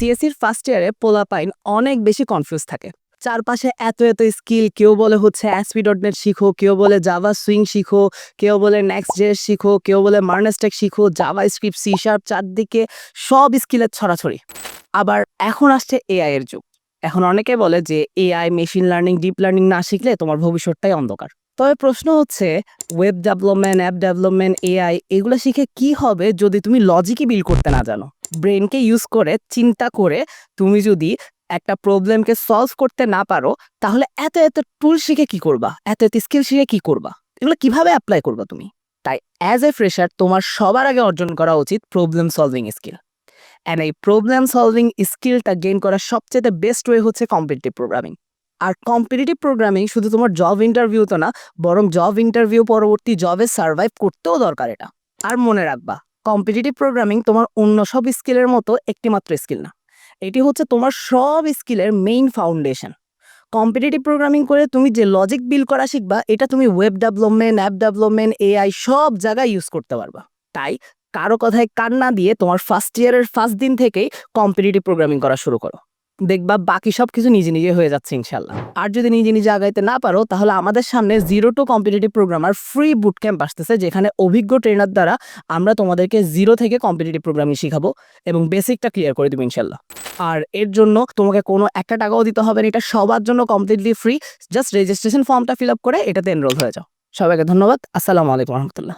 সিএসসির first ইয়ারে পোলাপাইন অনেক বেশি কনফিউজ থাকে। চারপাশে এত এত স্কিল কেউ বলে হচ্ছে অ্যাসপি শিখো, কেউ বলে জাভা সুইং শিখো, কেউ বলে নেক্সট জে শিখো, কেউ বলে মার্নেস্টেক শিখো জাভা স্ক্রিপ্ট সি শার্প চারদিকে সব স্কিলের ছড়াছড়ি। আবার এখন আসছে এআই এর যুগ। এখন অনেকে বলে যে AI machine learning deep learning না শিখলে তোমার ভবিষ্যৎটাই অন্ধকার। তবে প্রশ্ন হচ্ছে web development app development AI এগুলো শিখে কি হবে যদি তুমি লজিকই বিল করতে না জানো? ব্রেনকে ইউজ করে, চিন্তা করে তুমি যদি একটা প্রবলেমকে সলভ করতে না পারো, তাহলে এত এত টুল শিখে কি করবা? এত এত স্কিল শিখে কি করবা? এগুলো কীভাবে অ্যাপ্লাই করবা তুমি? তাই অ্যাজ এ ফ্রেশার তোমার সবার আগে অর্জন করা উচিত প্রবলেম সলভিং স্কিল অ্যান্ড এই প্রবলেম সলভিং স্কিলটা গেইন করার সবচেয়ে বেস্ট ওয়ে হচ্ছে কম্পিটিটিভ প্রোগ্রামিং আর কম্পিটিটিভ প্রোগ্রামিং শুধু তোমার জব ইন্টারভিউ তো না, বরং জব ইন্টারভিউ পরবর্তী জবে সার্ভাইভ করতেও দরকার এটা। আর মনে রাখবা কম্পিটিটিভ প্রোগ্রামিং তোমার অন্য সব স্কিলের মতো একটিমাত্র স্কিল না। এটি হচ্ছে তোমার সব স্কিলের মেইন ফাউন্ডেশন কম্পিটিটিভ প্রোগ্রামিং করে তুমি যে লজিক বিল করা শিখবা, এটা তুমি web development app development AI সব জায়গায় ইউজ করতে পারবা। তাই কারও কথায় কান না দিয়ে তোমার ফার্স্ট ইয়ারের ফার্স্ট দিন থেকেই কম্পিটিটিভ প্রোগ্রামিং করা শুরু করো। দেখবা বাকি সব কিছু নিজে নিজে হয়ে যাচ্ছে ইনশাল্লাহ আর যদি নিজে নিজে আগাইতে না পারো, তাহলে আমাদের সামনে zero to competitive programmer free boot camp আসতেছে, যেখানে অভিজ্ঞ ট্রেনার দ্বারা আমরা তোমাদেরকে জিরো থেকে কম্পিটিটিভ প্রোগ্রামিং শিখাবো এবং বেসিকটা ক্লিয়ার করে দেবো ইনশাল্লাহ আর এর জন্য তোমাকে কোনো একটা টাকাও দিতে হবে না, এটা সবার জন্য কমপ্লিটলি ফ্রি জাস্ট রেজিস্ট্রেশন ফর্মটা ফিল আপ করে এটাতে এনরোল হয়ে যাও। সবাইকে ধন্যবাদ। আসসালামু আলাইকুম রহমতুল্লাহ।